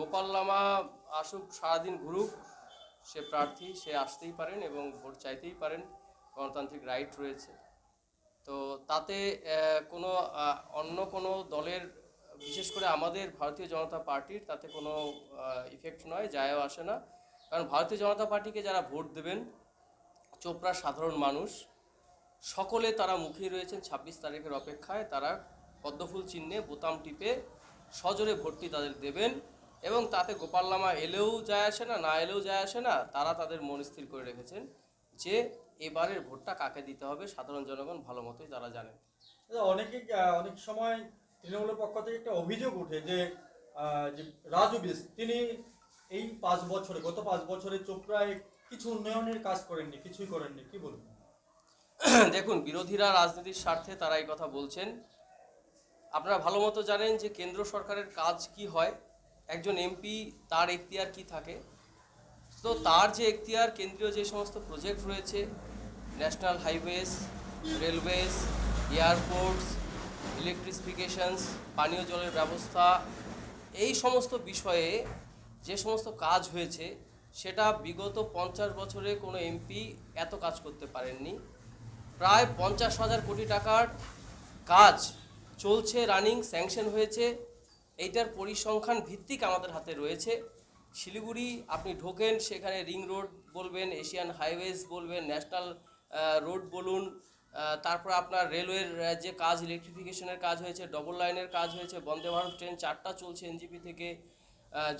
গোপাল লামা আসুক, সারাদিন ঘুরুক, সে প্রার্থী, সে আসতেই পারেন এবং ভোট চাইতেই পারেন। গণতান্ত্রিক রাইট রয়েছে। তো তাতে কোনো অন্য কোনো দলের, বিশেষ করে আমাদের ভারতীয় জনতা পার্টির, তাতে কোনো ইফেক্ট নয়, যায়ও আসে না। কারণ ভারতীয় জনতা পার্টিকে যারা ভোট দেবেন, চোপড়ার সাধারণ মানুষ, সকলে তারা মুখিয়ে রয়েছেন ছাব্বিশ তারিখের অপেক্ষায়। তারা পদ্মফুল চিহ্নে বোতাম টিপে সজোরে ভোটটি তাদের দেবেন। এবং তাতে গোপাল লামা এলেও যায় আসে না না এলেও যায় আসে না তারা তাদের মন স্থির করে রেখেছেন যে এবারের ভোটটা কাকে দিতে হবে সাধারণ জনগণ ভালো মতোই তারা জানেন। অনেকে অনেক সময় তৃণমূলের পক্ষ থেকে একটা অভিযোগ ওঠে যে যে রাজু বিস তিনি এই পাঁচ বছরে গত পাঁচ বছরে চোপড়ায় কিছু উন্নয়নের কাজ করেননি কিছুই করেননি কি বলবেন? দেখুন বিরোধীরা রাজনীতির স্বার্থে তারা এই কথা বলছেন। আপনারা ভালো মতো জানেন যে কেন্দ্র সরকারের কাজ কি হয় একজন এমপি তার এখতিয়ার কি থাকে? তো তার যে এখতিয়ার, কেন্দ্রীয় যে সমস্ত প্রজেক্ট রয়েছে national highways railways airports electrifications পানীয় জলের ব্যবস্থা, এই সমস্ত বিষয়ে যে সমস্ত কাজ হয়েছে, সেটা বিগত পঞ্চাশ বছরে কোনো এমপি এত কাজ করতে পারেননি। প্রায় পঞ্চাশ হাজার কোটি টাকার কাজ চলছে রানিং স্যাংশন হয়েছে। এইটার পরিসংখ্যান ভিত্তিক আমাদের হাতে রয়েছে। শিলিগুড়ি আপনি ঢোকেন, সেখানে রিং রোড বলবেন, এশিয়ান হাইওয়েজ বলবেন, ন্যাশনাল রোড বলুন তারপর আপনার রেলওয়ের যে কাজ, ইলেকট্রিফিকেশনের কাজ হয়েছে, ডবল লাইনের কাজ হয়েছে, বন্দে ভারত ট্রেন চারটা চলছে এনজিপি থেকে।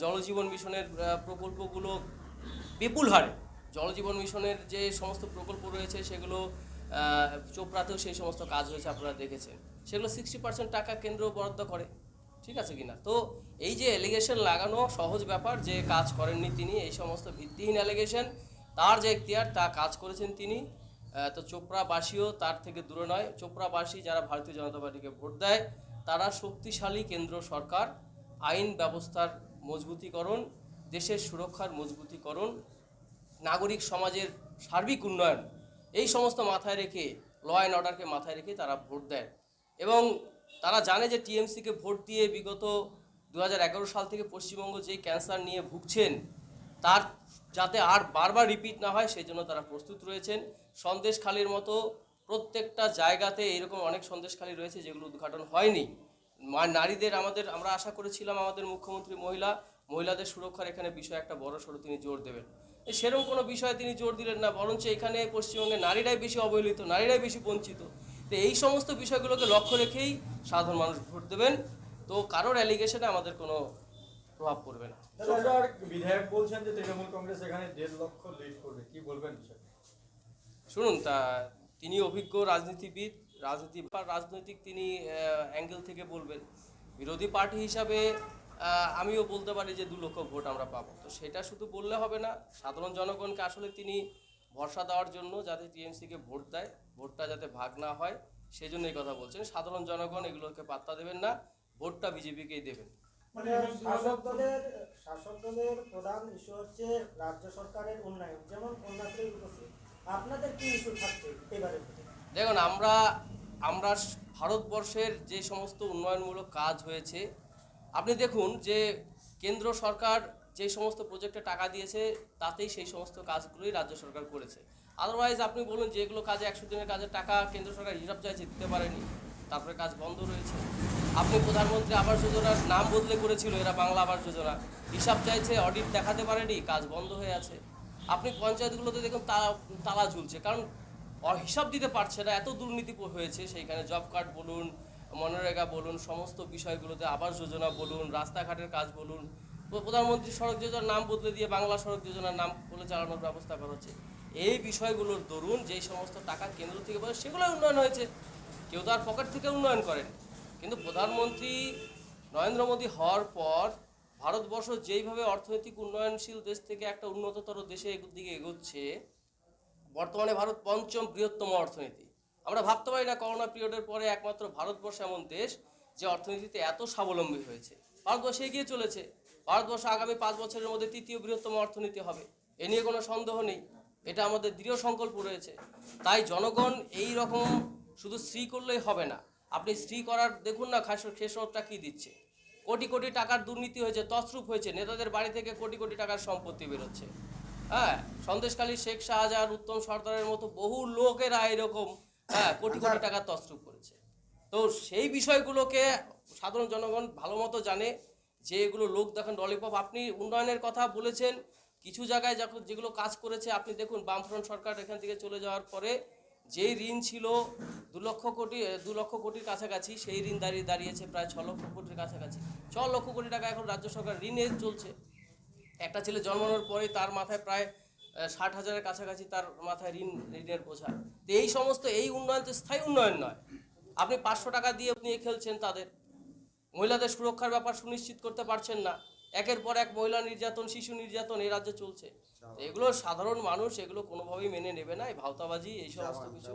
জলজীবন মিশনের প্রকল্পগুলো বিপুল হারে। জলজীবন মিশনের যে সমস্ত প্রকল্প রয়েছে, সেগুলো চোপড়াতেও সেই সমস্ত কাজ হয়েছে আপনারা দেখেছেন। সেগুলো সিক্সটি পার্সেন্ট টাকা কেন্দ্র বরাদ্দ করে। ঠিক আছে কিনা? তো এই যে অ্যালিগেশন লাগানো সহজ ব্যাপার, যে কাজ করেননি তিনি, এই সমস্ত ভিত্তিহীন অ্যালিগেশন তার যে এখতিয়ার, তা কাজ করেছেন তিনি। তো চোপড়াবাসীও তার থেকে দূরে নয়। চোপড়াবাসী যারা ভারতীয় জনতা পার্টিকে ভোট দেয়, তারা শক্তিশালী কেন্দ্র সরকার, আইন ব্যবস্থার মজবুতিকরণ, দেশের সুরক্ষার মজবুতিকরণ, নাগরিক সমাজের সার্বিক উন্নয়ন, এই সমস্ত মাথায় রেখে ল অ্যান্ড অর্ডারকে মাথায় রেখে তারা ভোট দেয়। এবং তারা জানে যে টিএমসিকে ভোট দিয়ে বিগত দু হাজার এগারো সাল থেকে পশ্চিমবঙ্গ যে ক্যান্সার নিয়ে ভুগছেন, তার যাতে আর বারবার রিপিট না হয়, সেই জন্য তারা প্রস্তুত রয়েছেন। সন্দেশখালির মতো প্রত্যেকটা জায়গাতে এরকম অনেক সন্দেশখালি রয়েছে যেগুলো উদ্ঘাটন হয়নি। নারীদের আমাদের, আমরা আশা করেছিলাম আমাদের মুখ্যমন্ত্রী মহিলা, মহিলাদের সুরক্ষার এখানে বিষয় একটা বড় সড়ো তিনি জোর দেবেন। সেরকম কোনো বিষয়ে তিনি জোর দিলেন না, বরঞ্চ এখানে পশ্চিমবঙ্গে নারীরাই বেশি অবহেলিত, নারীরাই বেশি বঞ্চিত। তো এই সমস্ত বিষয়গুলোকে লক্ষ্য রেখেই সাধারণ মানুষ ভোট দেবেন। তো কারোর অ্যালিগেশনে আমাদের কোনো প্রভাব পড়বে না। বিধায়ক বলছেন যে তৃণমূল কংগ্রেস এখানে দেড় লক্ষ লিড করবে। কি বলবেন শুনুন তা তিনি অভিজ্ঞ রাজনীতিবিদ রাজনীতি বা রাজনৈতিক তিনি অ্যাঙ্গেল থেকে বলবেন। বিরোধী পার্টি হিসাবে আমিও বলতে পারি যে দু লক্ষ ভোট আমরা পাবো। তো সেটা শুধু বললে হবে না সাধারণ জনগণকে আসলে তিনি ভরসা দেওয়ার জন্য যাতে টিএমসিকে ভোট দেয় ভোটটা যাতে ভাগ না হয় সেই জন্য এই কথা বলছেন। সাধারণ জনগণ এগুলোকে পাত্তা দেবেন না ভোটটা বিজেপিকেই দেবেন। মানে শাসক দলের শাসক দলের প্রধান ইস্যু হচ্ছে রাজ্য সরকারের উন্নয়ন যেমন কন্যাশ্রী আপনাদের কি ইস্যু থাকছে এবারে দেখুন আমরা আমরা ভারতবর্ষের যে সমস্ত উন্নয়নমূলক কাজ হয়েছে আপনি দেখুন যে কেন্দ্র সরকার যে সমস্ত প্রজেক্টে টাকা দিয়েছে, তাতেই সেই সমস্ত কাজগুলোই রাজ্য সরকার করেছে। আদারওয়াইজ আপনি বলুন যেগুলো কাজে একশো দিনের কাজের টাকা কেন্দ্র সরকার হিসাব চাইছে দিতে পারেনি, তারপরে কাজ বন্ধ রয়েছে। আপনি প্রধানমন্ত্রী আবাস যোজনার নাম বদলে করেছিল, এরা বাংলা আবাস যোজনা। হিসাব চাইছে অডিট দেখাতে পারেনি, কাজ বন্ধ হয়ে আছে। আপনি পঞ্চায়েতগুলোতে দেখুন তালা তালা ঝুলছে, কারণ হিসাব দিতে পারছে না, এত দুর্নীতি হয়েছে। সেইখানে জব কার্ড বলুন, মনরেগা বলুন, সমস্ত বিষয়গুলোতে আবাস যোজনা বলুন, রাস্তাঘাটের কাজ বলুন প্রধানমন্ত্রী সড়ক যোজনার নাম বদলে দিয়ে বাংলা সড়ক যোজনার নাম বলে চালানোর ব্যবস্থা করা হচ্ছে। এই বিষয়গুলোর দরুন যেই সমস্ত টাকা কেন্দ্র থেকে পায় সেগুলো উন্নয়ন হয়েছে। কেউ তো আর পকেট থেকে উন্নয়ন করেন। কিন্তু প্রধানমন্ত্রী নরেন্দ্র মোদী হওয়ার পর ভারতবর্ষ যেইভাবে অর্থনৈতিক উন্নয়নশীল দেশ থেকে একটা উন্নততর দেশে দিকে এগোচ্ছে, বর্তমানে ভারত পঞ্চম বৃহত্তম অর্থনীতি। আমরা ভাবতে পারি না করোনা পিরিয়ডের পরে একমাত্র ভারতবর্ষ এমন দেশ যে অর্থনীতিতে এত স্বাবলম্বী হয়েছে। ভারতবর্ষ এগিয়ে চলেছে। ভারতবর্ষ আগামী পাঁচ বছরের মধ্যে তৃতীয় বৃহত্তম অর্থনীতি হবে। এ নিয়ে কোনো সন্দেহ নেই। এটা আমাদের দৃঢ় সংকল্প রয়েছে। তাই জনগণ এই রকম শুধু স্ত্রী করলেই হবে না। আপনি স্ত্রী করার, দেখুন না খাস খেসরটা কী দিচ্ছে। কোটি কোটি টাকার দুর্নীতি হয়েছে, তছরূপ হয়েছে, নেতাদের বাড়ি থেকে কোটি কোটি টাকার সম্পত্তি বেরোচ্ছে। হ্যাঁ সন্দেশখালী শেখ শাহজাহান উত্তম সর্দারের মতো বহু লোকেরা এরকম হ্যাঁ কোটি কোটি টাকার তছরূপ করেছে। তো সেই বিষয়গুলোকে সাধারণ জনগণ ভালো মতো জানে। যে এগুলো লোক দেখেন ললিপপ আপনি উন্নয়নের কথা বলেছেন, কিছু জায়গায় যখন যেগুলো কাজ করেছে, আপনি দেখুন, বামফ্রন্ট সরকার এখান থেকে চলে যাওয়ার পরে যেই ঋণ ছিল দু লক্ষ কোটি দু লক্ষ কোটির কাছাকাছি, সেই ঋণ দাঁড়িয়ে, দাঁড়িয়েছে প্রায় ছ লক্ষ কোটির কাছাকাছি। ছ লক্ষ কোটি টাকা এখন রাজ্য সরকার ঋণে চলছে। একটা ছেলে জন্মানোর পরে তার মাথায় প্রায় ষাট হাজারের কাছাকাছি তার মাথায় ঋণ, ঋণের বোঝা। তো এই সমস্ত, এই উন্নয়ন তো স্থায়ী উন্নয়ন নয়। আপনি পাঁচশো টাকা দিয়ে নিয়ে খেলছেন তাদের। মহিলাদের সুরক্ষার ব্যাপার সুনিশ্চিত করতে পারছেন না। একের পর এক মহিলা নির্যাতন শিশু নির্যাতন এই রাজ্যে চলছে। এগুলো সাধারণ মানুষ এগুলো কোনোভাবেই মেনে নেবে না। এই ভাওতাবাজি এই সমস্ত কিছু।